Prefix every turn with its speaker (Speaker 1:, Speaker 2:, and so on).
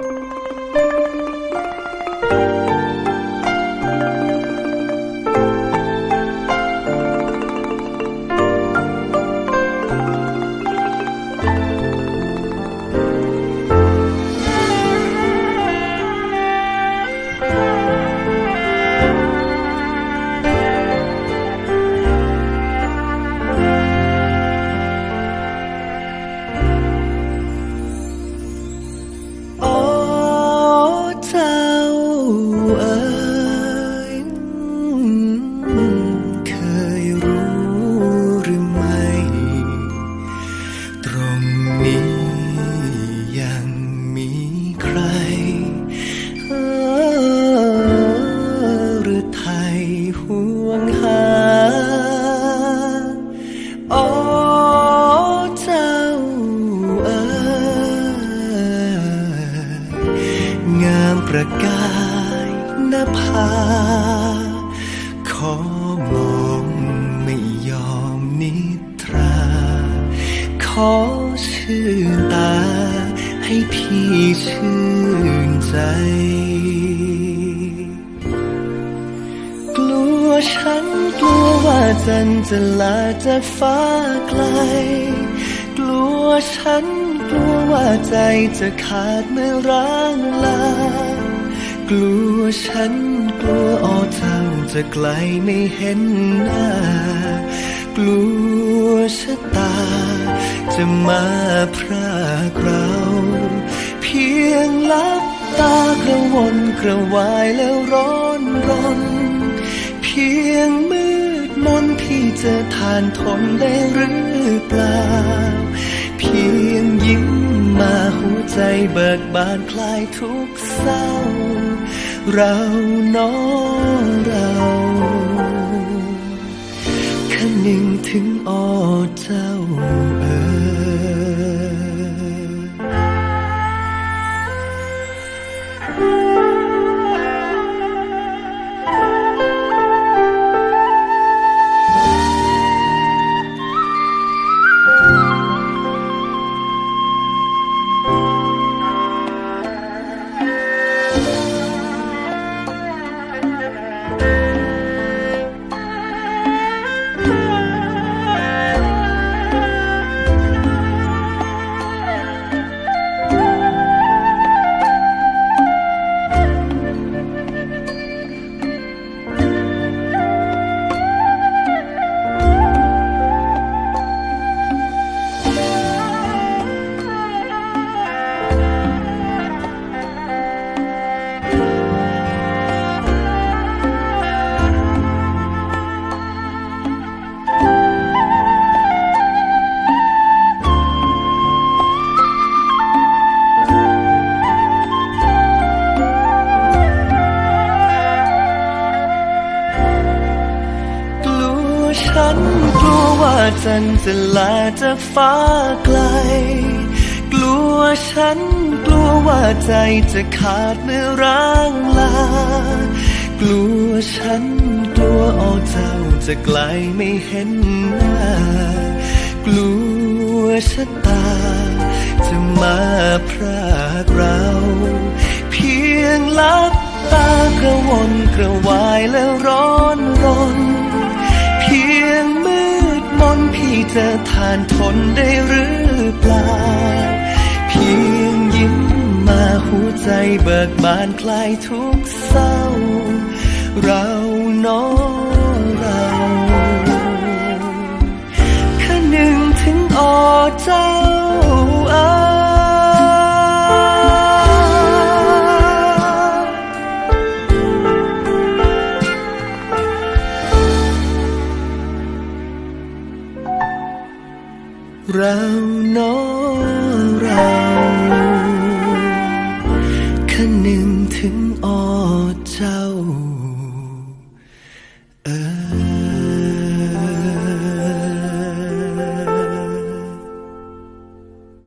Speaker 1: Thank you งามประกายนภา ขอมองไม่ยอมนิทรา ขอชื่นตา ให้พี่ชื่นใจ กลัวฉันกลัวว่าจันจะลาจากฟ้าไกล กลัวฉัน กลัวว่าใจจะขาดเมื่อร้างลากลัวฉันกลัวอ้อเจ้าจะไกลไม่เห็นหน้ากลัวชะตา จะมาพรากเราเพียงลับตากระวนกระวายแล้วร้อนรน เพียงมืดมนพี่จะทานทนได้หรือเปล่า เพียง มาหัวใจเบิกบานคลายทุกเศร้า เราน้อเราคนึงถึงอ้อเจ้า กลัวว่าจันจะลาจากฟ้าไกล กลัวฉันกลัวว่าใจจะขาดเมื่อร้างลา กลัวฉันกลัวอ้อเจ้าจะไกลไม่เห็นหน้ากลัวชะตา จะมาพรากเรา เพียงลับตากระวนกระวายแล้วร้อน จะทานทนได้หรือเปล่า เพียงยิ้มมาหัวใจเบิกบานคลายทุกเศร้า เราน้อง เรานอเราคันหนึ่งถึงอ้อเจ้าเออ